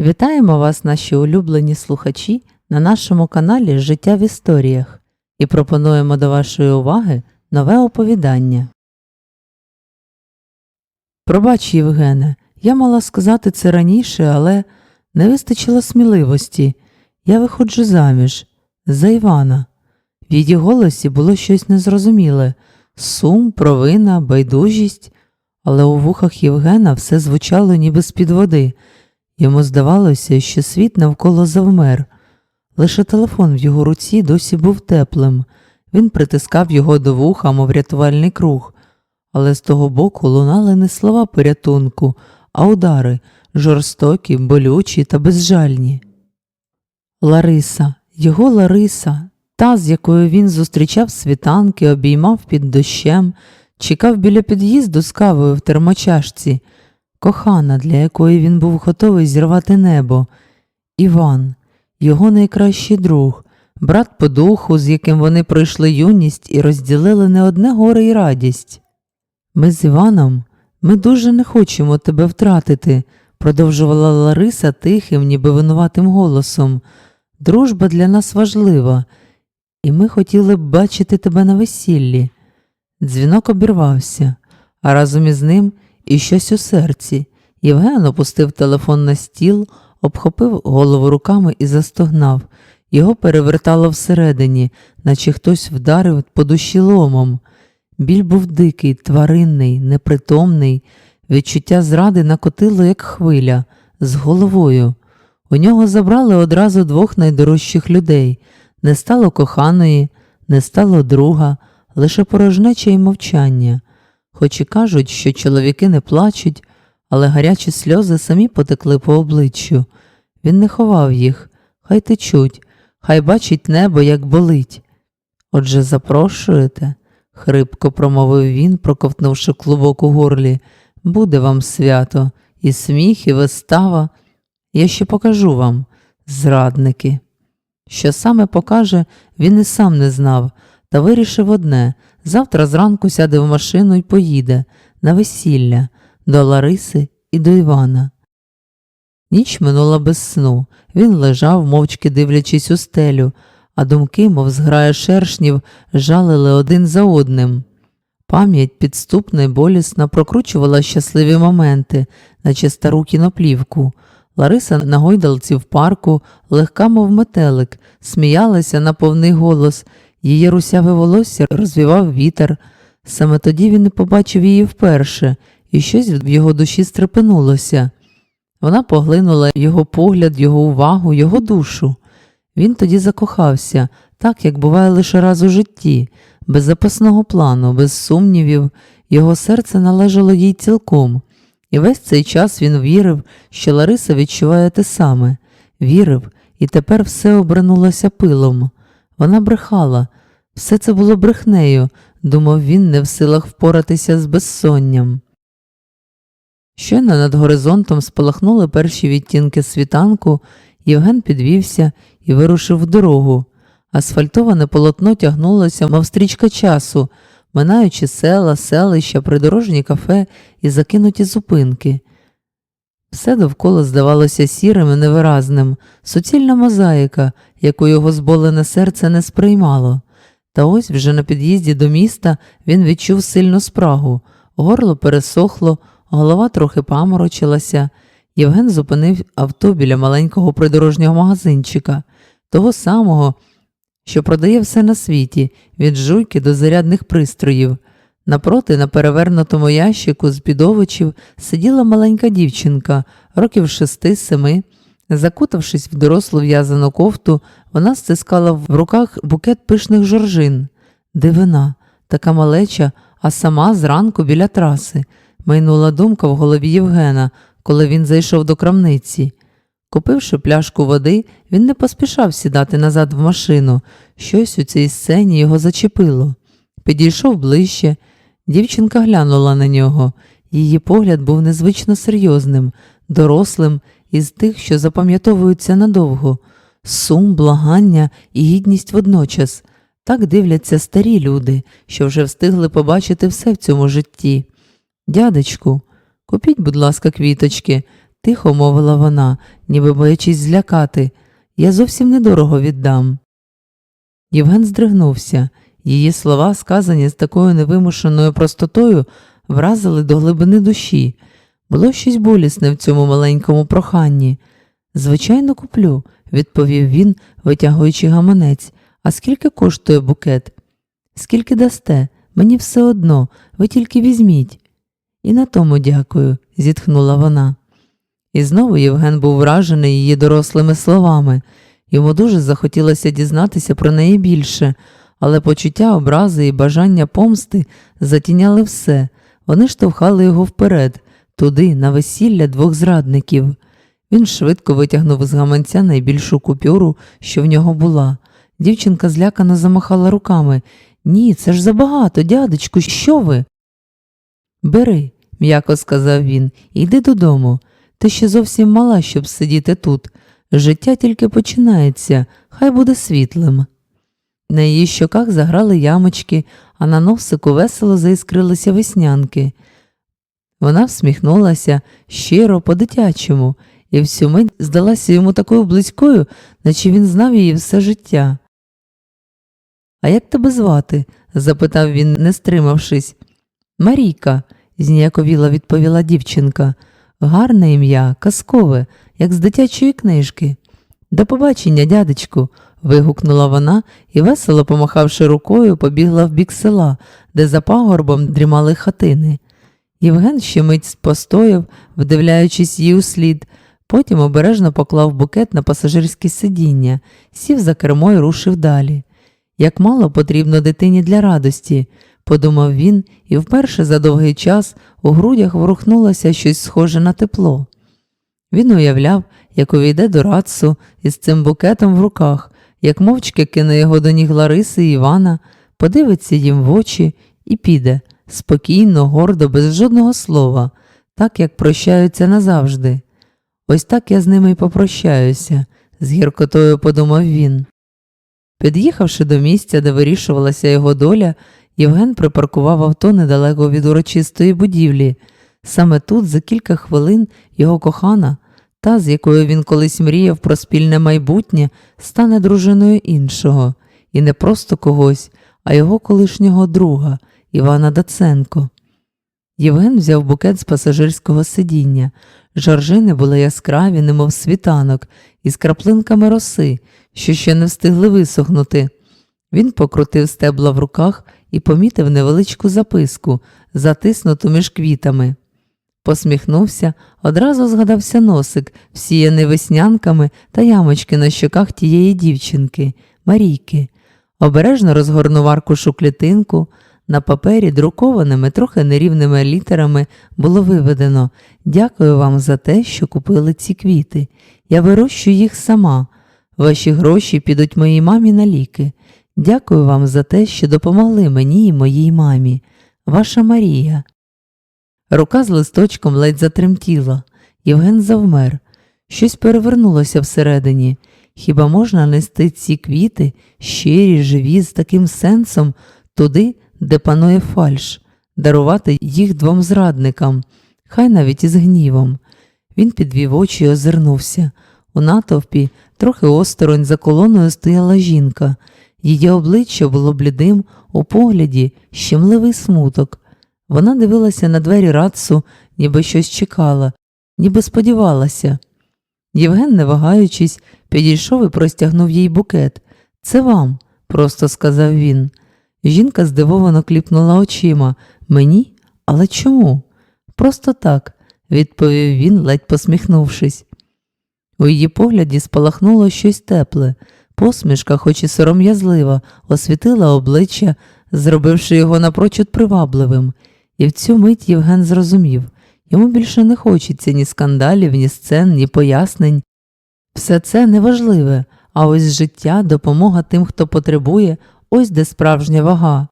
Вітаємо вас, наші улюблені слухачі, на нашому каналі Життя в історіях і пропонуємо до вашої уваги нове оповідання. Пробач, Євгене, я мала сказати це раніше, але не вистачило сміливості. Я виходжу заміж за Івана. В її голосі було щось незрозуміле сум, провина, байдужість, але у вухах Євгена все звучало ніби з-під води. Йому здавалося, що світ навколо завмер. Лише телефон в його руці досі був теплим. Він притискав його до вуха, мов рятувальний круг, але з того боку лунали не слова порятунку, а удари жорстокі, болючі та безжальні. Лариса, його Лариса, та, з якою він зустрічав світанки, обіймав під дощем, чекав біля під'їзду з кавою в термочашці, кохана, для якої він був готовий зірвати небо, Іван, його найкращий друг, брат по духу, з яким вони пройшли юність і розділили не одне горе і радість. Ми з Іваном, ми дуже не хочемо тебе втратити, продовжувала Лариса тихим, ніби винуватим голосом. Дружба для нас важлива, і ми хотіли б бачити тебе на весіллі. Дзвінок обірвався, а разом із ним і щось у серці. Євген опустив телефон на стіл, обхопив голову руками і застогнав. Його перевертало всередині, наче хтось вдарив по душі ломом. Біль був дикий, тваринний, непритомний, відчуття зради накотило, як хвиля, з головою. У нього забрали одразу двох найдорожчих людей не стало коханої, не стало друга, лише порожнеча і мовчання. Хоч і кажуть, що чоловіки не плачуть, але гарячі сльози самі потекли по обличчю. Він не ховав їх, хай течуть, хай бачить небо, як болить. Отже, запрошуєте, хрипко промовив він, проковтнувши клубок у горлі. Буде вам свято, і сміх, і вистава. Я ще покажу вам, зрадники. Що саме покаже, він і сам не знав, та вирішив одне завтра зранку сяде в машину і поїде на весілля до Лариси і до Івана. Ніч минула без сну. Він лежав, мовчки дивлячись у стелю, а думки, мов зграя шершнів, жалили один за одним. Пам'ять підступна й болісна прокручувала щасливі моменти, наче стару кіноплівку. Лариса на гойдалці в парку, легка, мов метелик, сміялася на повний голос, її русяве волосся розвівав вітер. Саме тоді він побачив її вперше, і щось в його душі стрепенулося. Вона поглинула його погляд, його увагу, його душу. Він тоді закохався, так, як буває лише раз у житті, без запасного плану, без сумнівів, його серце належало їй цілком. І весь цей час він вірив, що Лариса відчуває те саме, вірив, і тепер все обернулося пилом. Вона брехала, все це було брехнею, думав він, не в силах впоратися з безсонням. Щойно над горизонтом спалахнули перші відтінки світанку, Євген підвівся і вирушив в дорогу. Асфальтоване полотно тягнулося, мов стрічка часу, минаючи села, селища, придорожні кафе і закинуті зупинки. Все довкола здавалося сірим і невиразним, суцільна мозаїка, яку його зболене серце не сприймало. Та ось вже на під'їзді до міста він відчув сильну спрагу, горло пересохло, голова трохи паморочилася. Євген зупинив авто біля маленького придорожнього магазинчика, того самого, що продає все на світі, від жуйки до зарядних пристроїв. Напроти, на перевернутому ящику з під овочів, сиділа маленька дівчинка, років шести-семи. Закутавшись в дорослу в'язану кофту, вона стискала в руках букет пишних жоржин. Дивина, така малеча, а сама зранку біля траси. Майнула думка в голові Євгена, коли він зайшов до крамниці. Купивши пляшку води, він не поспішав сідати назад в машину. Щось у цій сцені його зачепило. Підійшов ближче. Дівчинка глянула на нього. Її погляд був незвично серйозним, дорослим, із тих, що запам'ятовуються надовго. Сум, благання і гідність водночас. Так дивляться старі люди, що вже встигли побачити все в цьому житті. Дядечку, купіть, будь ласка, квіточки, тихо мовила вона, ніби боячись злякати. Я зовсім недорого віддам. Євген здригнувся. Її слова, сказані з такою невимушеною простотою, вразили до глибини душі. Було щось болісне в цьому маленькому проханні. Звичайно, куплю, відповів він, витягуючи гаманець. А скільки коштує букет? Скільки дасте? Мені все одно, ви тільки візьміть. І на тому дякую, зітхнула вона. І знову Євген був вражений її дорослими словами. Йому дуже захотілося дізнатися про неї більше, але почуття образи і бажання помсти затіняли все. Вони штовхали його вперед, туди, на весілля двох зрадників. Він швидко витягнув з гаманця найбільшу купюру, що в нього була. Дівчинка злякано замахала руками. Ні, це ж забагато, дядечку, що ви? Бери, м'яко сказав він, йди додому. Ти ще зовсім мала, щоб сидіти тут. Життя тільки починається, хай буде світлим. На її щоках заграли ямочки, а на носику весело заіскрилися веснянки. Вона всміхнулася щиро, по-дитячому, і всю мить здалася йому такою близькою, наче він знав її все життя. А як тебе звати? запитав він, не стримавшись. Марійка, зніяковіла відповіла дівчинка. Гарне ім'я, казкове, як з дитячої книжки. До побачення, дядечку. Вигукнула вона і, весело помахавши рукою, побігла в бік села, де за пагорбом дрімали хатини. Євген ще мить постояв, вдивляючись їй у слід, потім обережно поклав букет на пасажирське сидіння, сів за кермо і рушив далі. Як мало потрібно дитині для радості, подумав він, і вперше за довгий час у грудях ворухнулося щось схоже на тепло. Він уявляв, як увійде до Рацу із цим букетом в руках, як мовчки кине його до ніг Лариси і Івана, подивиться їм в очі і піде спокійно, гордо, без жодного слова, так як прощаються назавжди. Ось так я з ними й попрощаюся, з гіркотою подумав він. Під'їхавши до місця, де вирішувалася його доля, Євген припаркував авто недалеко від урочистої будівлі. Саме тут, за кілька хвилин, його кохана, та, з якою він колись мріяв про спільне майбутнє, стане дружиною іншого, і не просто когось, а його колишнього друга Івана Даценко. Євген взяв букет з пасажирського сидіння. Жоржини були яскраві, немов світанок, із краплинками роси, що ще не встигли висохнути. Він покрутив стебла в руках і помітив невеличку записку, затиснуту між квітами. Посміхнувся, одразу згадався носик, всіяний веснянками та ямочки на щоках тієї дівчинки, Марійки. Обережно розгорнув аркушу клітинку. На папері, друкованими, трохи нерівними літерами, було виведено Дякую вам за те, що купили ці квіти. Я вирощую їх сама. Ваші гроші підуть моїй мамі на ліки. Дякую вам за те, що допомогли мені і моїй мамі. Ваша Марія. Рука з листочком ледь затремтіла. Євген завмер. Щось перевернулося всередині. Хіба можна нести ці квіти, щирі, живі, з таким сенсом, туди, де панує фальш, дарувати їх двом зрадникам, хай навіть із гнівом. Він підвів очі і озирнувся. У натовпі, трохи осторонь за колоною стояла жінка. Її обличчя було блідим, у погляді щемливий смуток. Вона дивилася на двері рацу, ніби щось чекала, ніби сподівалася. Євген, не вагаючись, підійшов і простягнув їй букет. Це вам, просто сказав він. Жінка здивовано кліпнула очима. Мені? Але чому? Просто так, відповів він, ледь посміхнувшись. У її погляді спалахнуло щось тепле, посмішка, хоч і сором'язлива, освітила обличчя, зробивши його напрочуд привабливим, і в цю мить Євген зрозумів йому більше не хочеться ні скандалів, ні сцен, ні пояснень. Все це неважливе, а ось життя, допомога тим, хто потребує, ось де справжня вага.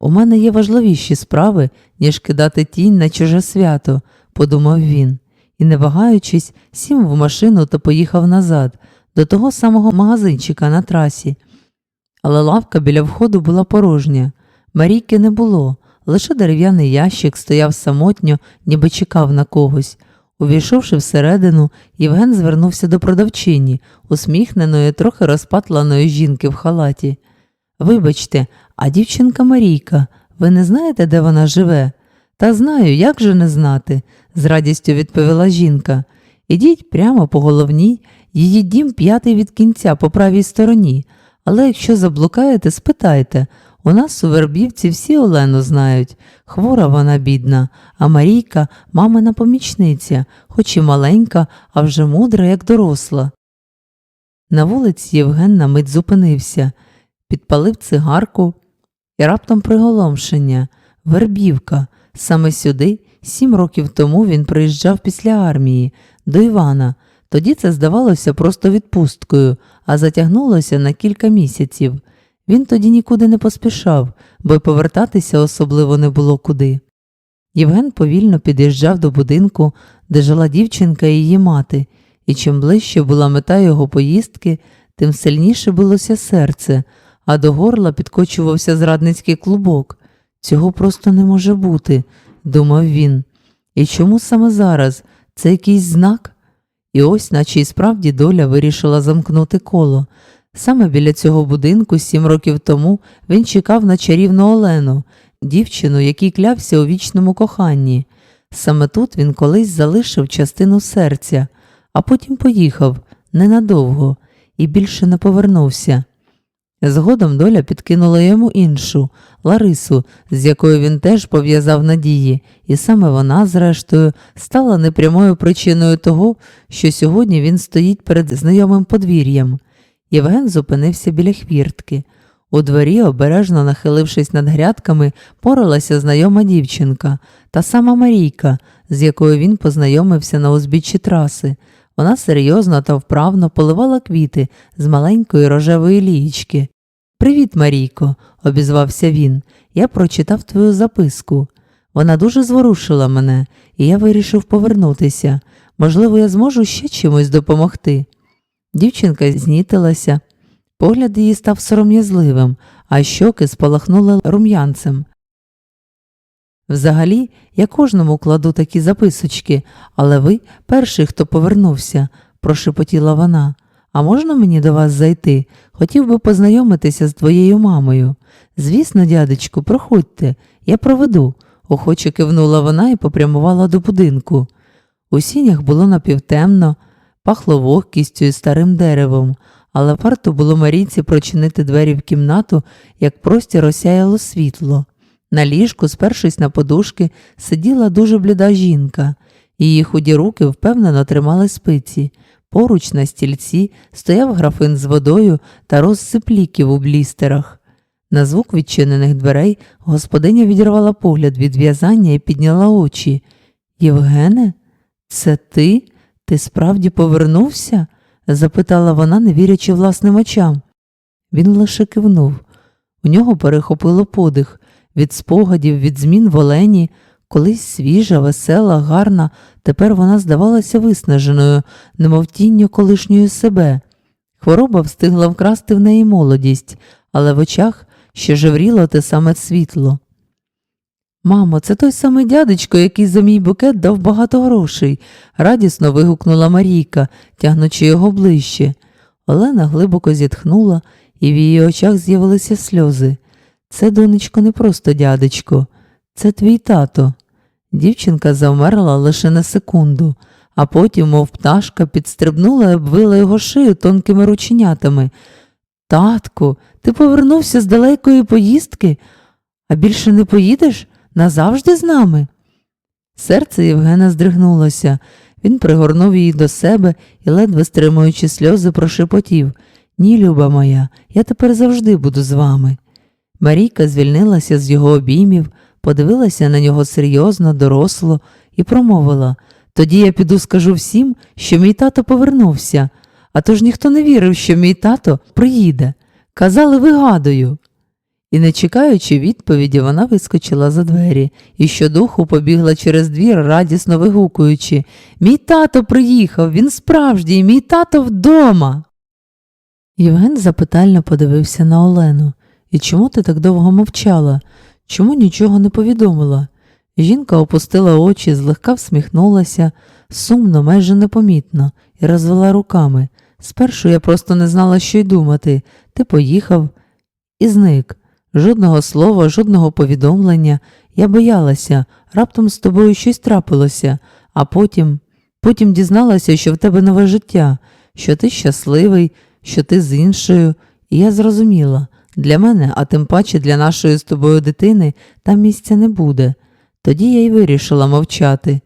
У мене є важливіші справи, ніж кидати тінь на чуже свято, подумав він, і, не вагаючись, сів в машину та поїхав назад, до того самого магазинчика на трасі. Але лавка біля входу була порожня. Марійки не було, лише дерев'яний ящик стояв самотньо, ніби чекав на когось. Увійшовши всередину, Євген звернувся до продавчині, усміхненої, трохи розпатланої жінки в халаті. Вибачте, а дівчинка Марійка, ви не знаєте, де вона живе? Та знаю, як же не знати, з радістю відповіла жінка. Ідіть прямо по головній, її дім п'ятий від кінця по правій стороні. Але якщо заблукаєте, спитайте. У нас у Вербівці всі Олену знають. Хвора вона бідна, а Марійка мамина помічниця, хоч і маленька, а вже мудра, як доросла. На вулиці Євген на мить зупинився, підпалив цигарку і раптом приголомшення. Вербівка. Саме сюди, сім років тому, він приїжджав після армії, до Івана. Тоді це здавалося просто відпусткою, а затягнулося на кілька місяців. Він тоді нікуди не поспішав, бо й повертатися особливо не було куди. Євген повільно під'їжджав до будинку, де жила дівчинка і її мати, і чим ближче була мета його поїздки, тим сильніше билося серце, а до горла підкочувався зрадницький клубок. Цього просто не може бути, думав він. І чому саме зараз? Це якийсь знак? І ось, наче і справді доля вирішила замкнути коло. Саме біля цього будинку сім років тому він чекав на чарівну Олену, дівчину, якій клявся у вічному коханні. Саме тут він колись залишив частину серця, а потім поїхав ненадовго і більше не повернувся. Згодом доля підкинула йому іншу Ларису, з якою він теж пов'язав надії, і саме вона, зрештою, стала непрямою причиною того, що сьогодні він стоїть перед знайомим подвір'ям. Євген зупинився біля хвіртки. У дворі, обережно нахилившись над грядками, поралася знайома дівчинка, та сама Марійка, з якою він познайомився на узбіччі траси. Вона серйозно та вправно поливала квіти з маленької рожевої лієчки. Привіт, Марійко, обізвався він. Я прочитав твою записку. Вона дуже зворушила мене, і я вирішив повернутися. Можливо, я зможу ще чимось допомогти. Дівчинка знітилася, погляд її став сором'язливим, а щоки спалахнули рум'янцем. Взагалі, я кожному кладу такі записочки, але ви перший, хто повернувся, прошепотіла вона. А можна мені до вас зайти? Хотів би познайомитися з твоєю мамою. Звісно, дядечку, проходьте, я проведу, охоче кивнула вона і попрямувала до будинку. У сінях було напівтемно, пахло вогкістю і старим деревом, але варто було Марійці прочинити двері в кімнату, як простір осяяло світло. На ліжку, спершись на подушки, сиділа дуже бліда жінка. Її худі руки впевнено тримали спиці. Поруч на стільці стояв графин з водою та розсип ліків у блістерах. На звук відчинених дверей господиня відірвала погляд від в'язання і підняла очі. Євгене, це ти? Ти справді повернувся? запитала вона, не вірячи власним очам. Він лише кивнув. У нього перехопило подих від спогадів, від змін в Олені. Колись свіжа, весела, гарна, тепер вона здавалася виснаженою, немов тінню колишньої себе. Хвороба встигла вкрасти в неї молодість, але в очах ще жевріло те саме світло. Мамо, це той самий дядечко, який за мій букет дав багато грошей, радісно вигукнула Марійка, тягнучи його ближче. Олена глибоко зітхнула, і в її очах з'явилися сльози. Це, донечко, не просто дядечко, це твій тато. Дівчинка завмерла лише на секунду, а потім, мов пташка, підстрибнула і обвила його шию тонкими рученятами. Татку, ти повернувся з далекої поїздки, а більше не поїдеш назавжди з нами. Серце Євгена здригнулося. Він пригорнув її до себе і, ледве стримуючи сльози, прошепотів Ні, люба моя, я тепер завжди буду з вами. Марійка звільнилася з його обіймів, подивилася на нього серйозно, доросло і промовила Тоді я піду скажу всім, що мій тато повернувся, а то ж ніхто не вірив, що мій тато приїде. Казали, вигадую. І, не чекаючи відповіді, вона вискочила за двері і щодуху побігла через двір, радісно вигукуючи Мій тато приїхав, він справжній, мій тато вдома. Євген запитально подивився на Олену. І чому ти так довго мовчала? Чому нічого не повідомила? Жінка опустила очі, злегка всміхнулася, сумно, майже непомітно, і розвела руками. Спершу я просто не знала, що й думати. Ти поїхав і зник. Жодного слова, жодного повідомлення. Я боялася, раптом з тобою щось трапилося, а потім, потім дізналася, що в тебе нове життя, що ти щасливий, що ти з іншою, і я зрозуміла, для мене, а тим паче для нашої з тобою дитини, там місця не буде. Тоді я й вирішила мовчати.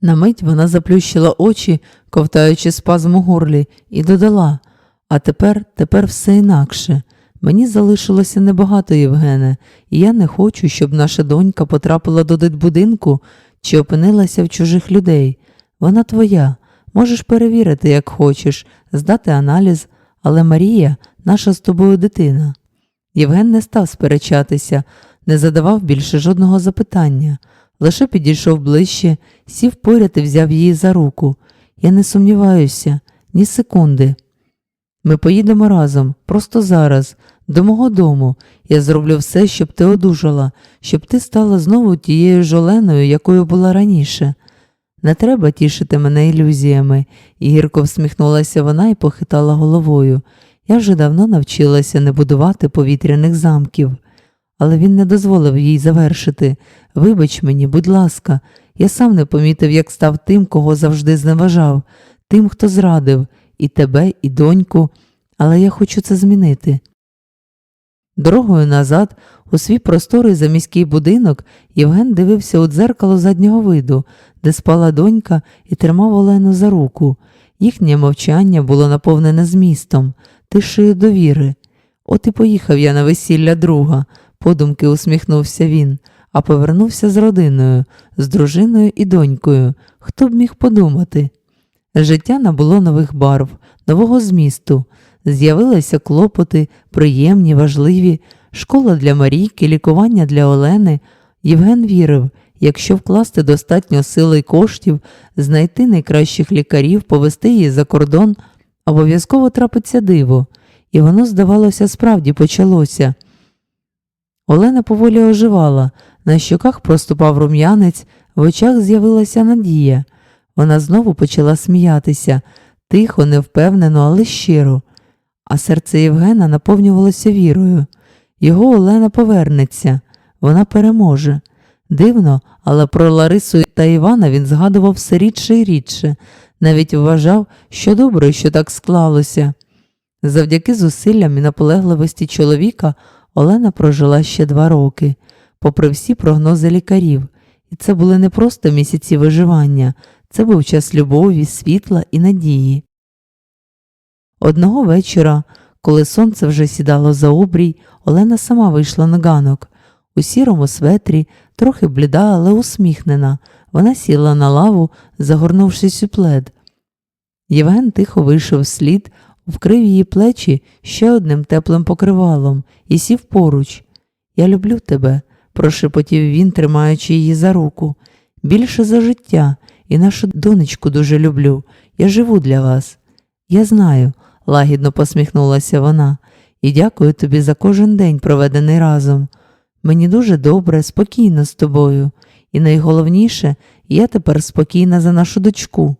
На мить вона заплющила очі, ковтаючи спазм у горлі, і додала А тепер, тепер все інакше. Мені залишилося небагато, Євгене, і я не хочу, щоб наша донька потрапила до дитбудинку чи опинилася в чужих людей. Вона твоя. Можеш перевірити, як хочеш, здати аналіз, але Марія наша з тобою дитина. Євген не став сперечатися, не задавав більше жодного запитання, лише підійшов ближче, сів поряд і взяв її за руку. Я не сумніваюся, ні секунди. Ми поїдемо разом, просто зараз, до мого дому. Я зроблю все, щоб ти одужала, щоб ти стала знову тією жоленою, якою була раніше. Не треба тішити мене ілюзіями, гірко всміхнулася вона і похитала головою. Я вже давно навчилася не будувати повітряних замків. Але він не дозволив їй завершити. Вибач мені, будь ласка, я сам не помітив, як став тим, кого завжди зневажав, тим, хто зрадив і тебе, і доньку, але я хочу це змінити. Дорогою назад, у свій просторий заміський будинок, Євген дивився у дзеркало заднього виду, де спала донька і тримав Олену за руку. Їхнє мовчання було наповнене змістом, тишею довіри. От і поїхав я на весілля друга, подумки усміхнувся він, а повернувся з родиною, з дружиною і донькою. Хто б міг подумати? Життя набуло нових барв, нового змісту. З'явилися клопоти, приємні, важливі, школа для Марійки, лікування для Олени. Євген вірив, якщо вкласти достатньо сили й коштів, знайти найкращих лікарів, повести її за кордон, обов'язково трапиться диво, і воно, здавалося, справді почалося. Олена поволі оживала, на щоках проступав рум'янець, в очах з'явилася надія. Вона знову почала сміятися, тихо, невпевнено, але щиро. А серце Євгена наповнювалося вірою. Його Олена повернеться, вона переможе. Дивно, але про Ларису та Івана він згадував все рідше і рідше, навіть вважав, що добре, що так склалося. Завдяки зусиллям і наполегливості чоловіка Олена прожила ще два роки, попри всі прогнози лікарів, і це були не просто місяці виживання, це був час любові, світла і надії. Одного вечора, коли сонце вже сідало за обрій, Олена сама вийшла на ганок. У сірому светрі, трохи бліда, але усміхнена, вона сіла на лаву, загорнувшись у плед. Євген тихо вийшов вслід, вкрив її плечі ще одним теплим покривалом і сів поруч. Я люблю тебе, прошепотів він, тримаючи її за руку. Більше за життя, і нашу донечку дуже люблю. Я живу для вас. Я знаю, лагідно посміхнулася вона, і дякую тобі за кожен день, проведений разом. Мені дуже добре, спокійно з тобою, і найголовніше, я тепер спокійна за нашу дочку.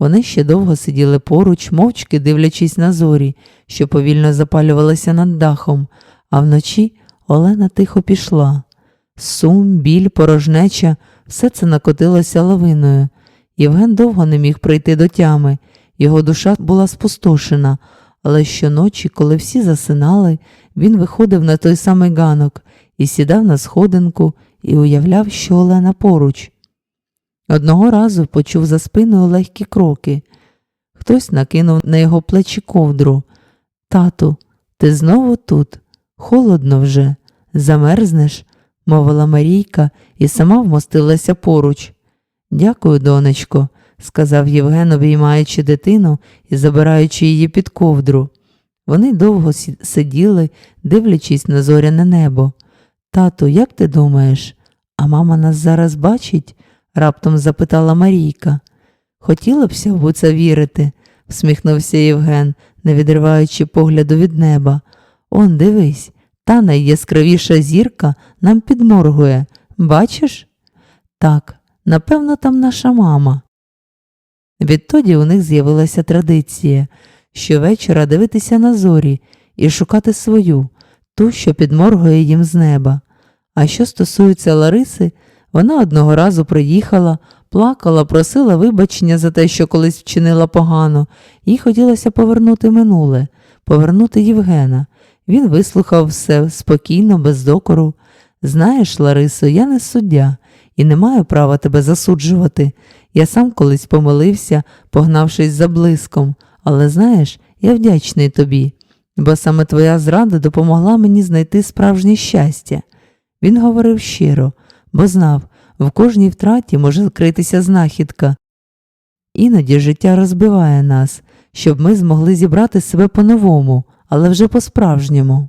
Вони ще довго сиділи поруч, мовчки дивлячись на зорі, що повільно запалювалися над дахом, а вночі Олена тихо пішла. Сум, біль, порожнеча, все це накотилося лавиною. Євген довго не міг прийти до тями, його душа була спустошена, але щоночі, коли всі засинали, він виходив на той самий ганок і сідав на сходинку і уявляв, що Олена поруч. Одного разу почув за спиною легкі кроки. Хтось накинув на його плечі ковдру. Тату, ти знову тут? Холодно вже, замерзнеш, мовила Марійка і сама вмостилася поруч. Дякую, донечко, сказав Євген, обіймаючи дитину і забираючи її під ковдру. Вони довго сиділи, дивлячись на зоряне небо. Тату, як ти думаєш, а мама нас зараз бачить? раптом запитала Марійка. Хотіла б ся в це вірити, всміхнувся Євген, не відриваючи погляду від неба. Он, дивись, та найяскравіша зірка нам підморгує. Бачиш? Так, Напевно, там наша мама. Відтоді у них з'явилася традиція щовечора дивитися на зорі і шукати свою, ту, що підморгує їм з неба. А що стосується Лариси, вона одного разу приїхала, плакала, просила вибачення за те, що колись вчинила погано, їй хотілося повернути минуле, повернути Євгена. Він вислухав все спокійно, без докору. Знаєш, Ларисо, я не суддя і не маю права тебе засуджувати. Я сам колись помилився, погнавшись за блиском, але знаєш, я вдячний тобі, бо саме твоя зрада допомогла мені знайти справжнє щастя. Він говорив щиро, бо знав, в кожній втраті може критися знахідка. Іноді життя розбиває нас, щоб ми змогли зібрати себе по-новому, але вже по-справжньому.